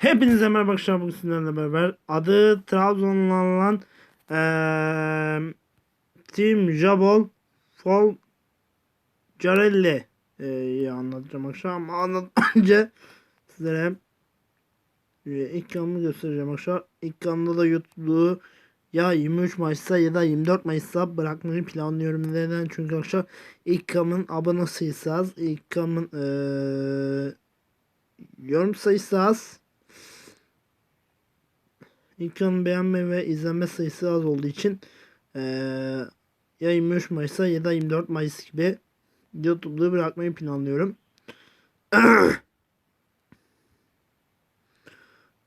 Hepinize merhaba arkadaşlar bugün sizlerle beraber adı Trabzon'dan eee Team Jabol Fol Carelli eee anlatacağım akşam ama anlatmadan önce sizlere e, ilk kanalını göstereceğim arkadaşlar. İlk kanalda da YouTube'u ya 23 Mayıs'ta ya da 24 Mayıs'ta bırakmayı planlıyorum. Neden? Çünkü arkadaşlar ilk kanalın abone sayısı. İlk kanalın eee yorum sayısı az. İlk kanalın beğenme ve izlenme sayısı az olduğu için eee ya 23 Mayıs'a ya da 24 Mayıs gibi YouTube'da bırakmayı planlıyorum.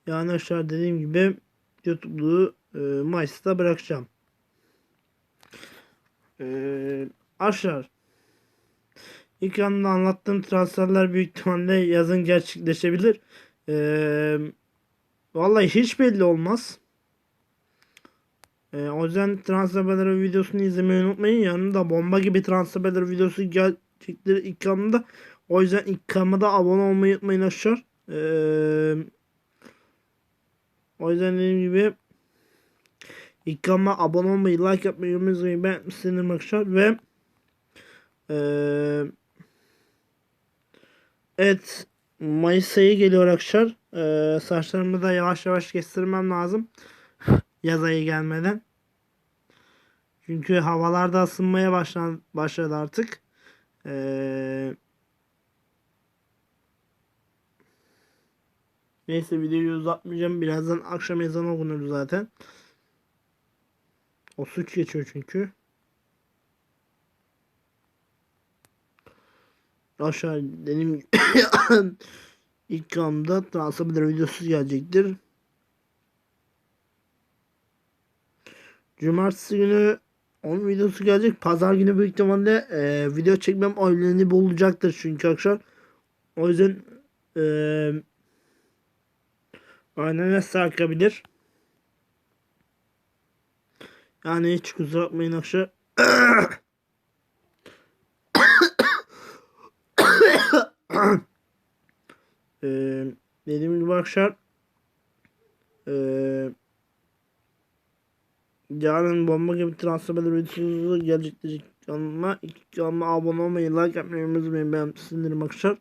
yani aşağı dediğim gibi YouTube'u e, Mayıs'ta bırakacağım. E, aşağı ilk anda anlattığım transferler büyük ihtimalle yazın gerçekleşebilir. E, vallahi hiç belli olmaz. E, o yüzden transferler videosunu izlemeyi unutmayın. Yanında bomba gibi transferler videosu gelecektir ilk kanalda. O yüzden ilk kanalda abone olmayı unutmayın aşağı. Eee o yüzden dediğim gibi kanalıma abone olmayı, like yapmayı, yorum yazmayı ben sinirim arkadaşlar ve eee evet Mayıs ayı geliyor arkadaşlar. Eee saçlarımı da yavaş yavaş kestirmem lazım. Yaz ayı gelmeden. Çünkü havalar da ısınmaya başladı, başladı artık. Eee Neyse videoyu uzatmayacağım. Birazdan akşam ezanı okunur zaten. O suç geçiyor çünkü. Aşağı benim ilk kanalımda transfer videosu gelecektir. Cumartesi günü onun videosu gelecek. Pazar günü büyük ihtimalle e, video çekmem öğleni bulacaktır çünkü akşam. O yüzden eee Aynen sarkabilir. Yani hiç kusura bakmayın akşam. ee, dediğim gibi akşam ee, yarın bomba gibi transfer videosu gelecektir kanalıma. Kanalıma abone olmayı, like yapmayı unutmayın. Ben sinirim akşam.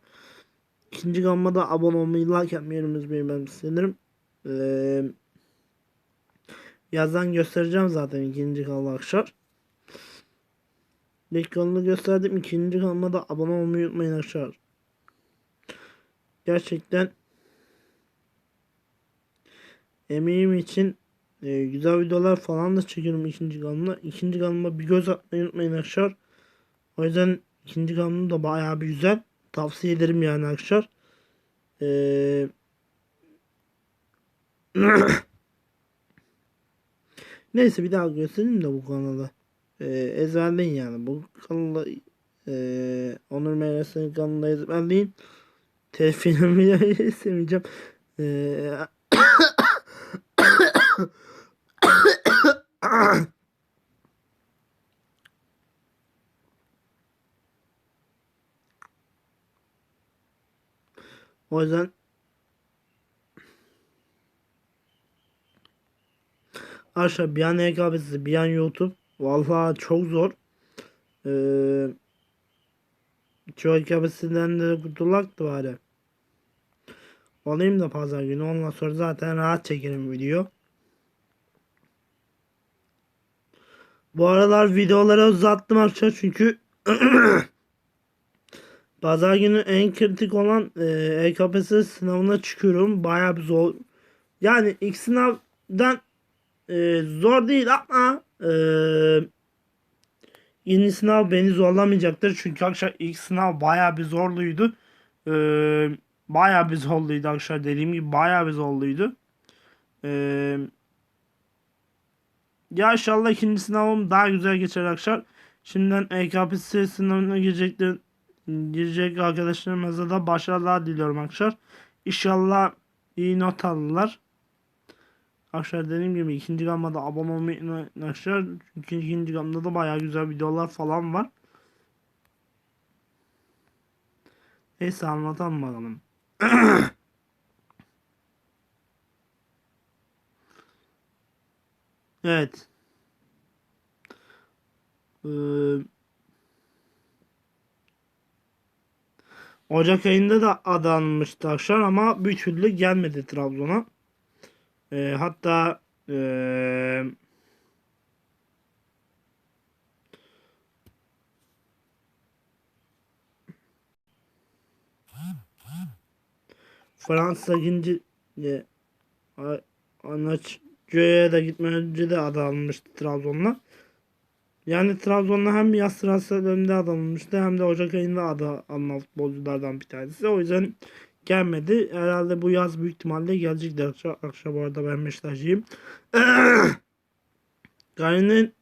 İkinci kanalıma da abone olmayı, like yapmayı unutmayın. Ben sinirim. Ee, yazdan göstereceğim zaten ikinci kanalı arkadaşlar. İlk kanalı gösterdim. ikinci kanalıma da abone olmayı unutmayın arkadaşlar. Gerçekten emeğim için e, güzel videolar falan da çekiyorum ikinci kanalıma. İkinci kanalıma bir göz atmayı unutmayın arkadaşlar. O yüzden ikinci kanalım da bayağı bir güzel. Tavsiye ederim yani arkadaşlar. Eee Neyse bir daha göstereyim de bu kanalı. Ee, ezberleyin yani. Bu kanalı e, Onur Meyvesi'nin kanalında ezberleyin. Telefilmi istemeyeceğim. Ee, o yüzden Arkadaşlar bir an EKB'si bir an YouTube. Vallahi çok zor. Ee, çoğu EKB'sinden de kurtulaktı bari. Olayım da pazar günü. Ondan sonra zaten rahat çekerim video. Bu aralar videoları uzattım arkadaşlar çünkü Pazar günü en kritik olan e, EKPSS sınavına çıkıyorum. Bayağı bir zor. Yani ilk sınavdan e, zor değil ama e, yeni sınav beni zorlamayacaktır. Çünkü arkadaşlar ilk sınav baya bir zorluydu. E, baya bir zorluydu arkadaşlar. Dediğim gibi baya bir zorluydu. E, ya inşallah ikinci sınavım daha güzel geçer arkadaşlar. Şimdiden EKPSS sınavına girecektir. Girecek arkadaşlarımıza da başarılar diliyorum arkadaşlar. İnşallah iyi not alırlar. Arkadaşlar dediğim gibi ikinci gamada abone olmayı arkadaşlar. Çünkü ikinci gamda da baya güzel videolar falan var. Neyse anlatalım bakalım. evet. Ee, Ocak ayında da adanmıştı Akşar ama bir türlü gelmedi Trabzon'a. E, hatta e, Fransa ikinci e, A- Anaçcı'ya da gitmeden önce de adanmıştı Trabzon'la. Yani Trabzon'la hem yaz transferlerinde adanmıştı hem de Ocak ayında ada alınan futbolculardan bir tanesi. O yüzden gelmedi. Herhalde bu yaz büyük ihtimalle gelecektir. Akşam, akşam bu arada ben Beşiktaşlıyım. Gaye'nin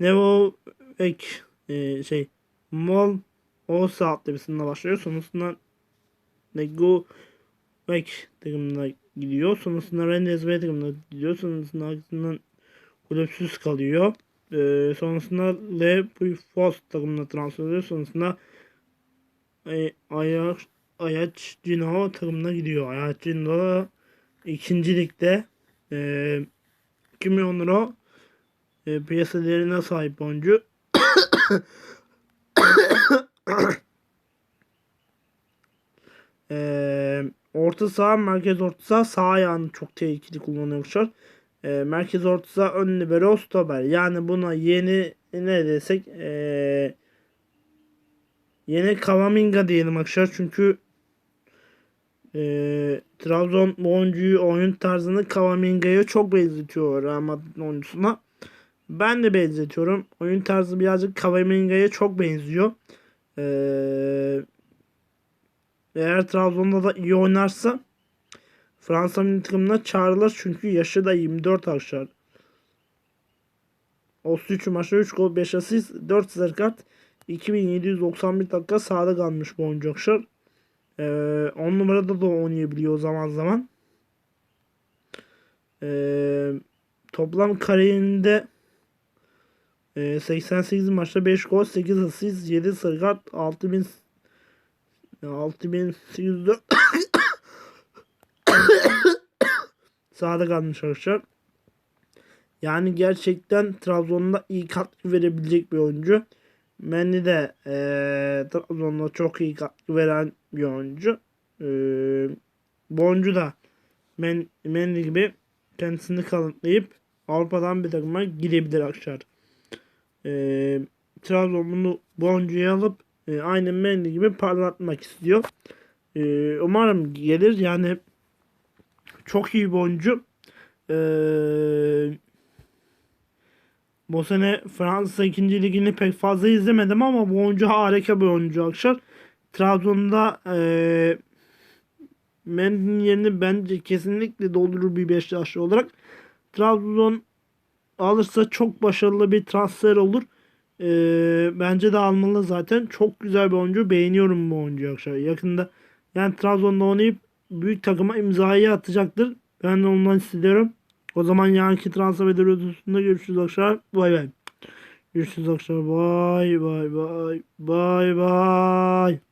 Nevo Ek e, şey Mol o saatte birisinde başlıyor. Sonrasında Nego Ek takımına gidiyor. Sonrasında Rennes B takımına gidiyor. Sonrasında arkasından kulüpsüz kalıyor. Ee, sonrasında Le Puyfos takımına transfer ediyor. Sonrasında e, Ajax Ajax Cino takımına gidiyor. Ajax Cino ikinci ligde e, 2 milyon euro e, piyasa değerine sahip oyuncu. e, orta saha, merkez orta saha, sağ ayağını çok tehlikeli kullanıyorlar. E, merkez orta saha, ön libero, stoper. Yani buna yeni ne desek e, yeni Kavaminga diyelim arkadaşlar. Çünkü e, Trabzon bu oyuncuyu oyun tarzını Kavaminga'ya çok benzetiyor Real Madrid oyuncusuna. Ben de benzetiyorum. Oyun tarzı birazcık Kavaminga'ya çok benziyor. Eğer Trabzon'da da iyi oynarsa Fransa milli takımına çağrılır çünkü yaşı da 24 arkadaşlar. 33 maçta 3 gol 5 asist 4 sarı kart 2791 dakika sahada kalmış bu oyuncu arkadaşlar. Ee, 10 numarada da oynayabiliyor zaman zaman. Ee, toplam kariyerinde e, 88 maçta 5 gol 8 asist 7 sarı kart 6000 6804 sahada kalmış arkadaşlar. Yani gerçekten Trabzon'da iyi katkı verebilecek bir oyuncu. Mendy de e, Trabzon'da çok iyi katkı veren bir oyuncu. E, bu oyuncu da Men, Mendy gibi kendisini kanıtlayıp Avrupa'dan bir takıma gidebilir arkadaşlar. E, Trabzon bunu bu oyuncuyu alıp e, aynı Mendy gibi parlatmak istiyor. E, umarım gelir. Yani çok iyi bir oyuncu. Eee bu sene Fransa 2. ligini pek fazla izlemedim ama bu oyuncu harika bir oyuncu arkadaşlar. Trabzon'da e, Mendy'nin yerini bence kesinlikle doldurur bir Beşiktaşlı olarak. Trabzon alırsa çok başarılı bir transfer olur. E, bence de almalı zaten. Çok güzel bir oyuncu. Beğeniyorum bu oyuncuyu arkadaşlar. Yakında yani Trabzon'da oynayıp büyük takıma imzayı atacaktır. Ben de ondan istiyorum. O zaman yarınki transfer videosunda görüşürüz arkadaşlar. Bay bay. Görüşürüz arkadaşlar. Bay bay bay. Bay bay.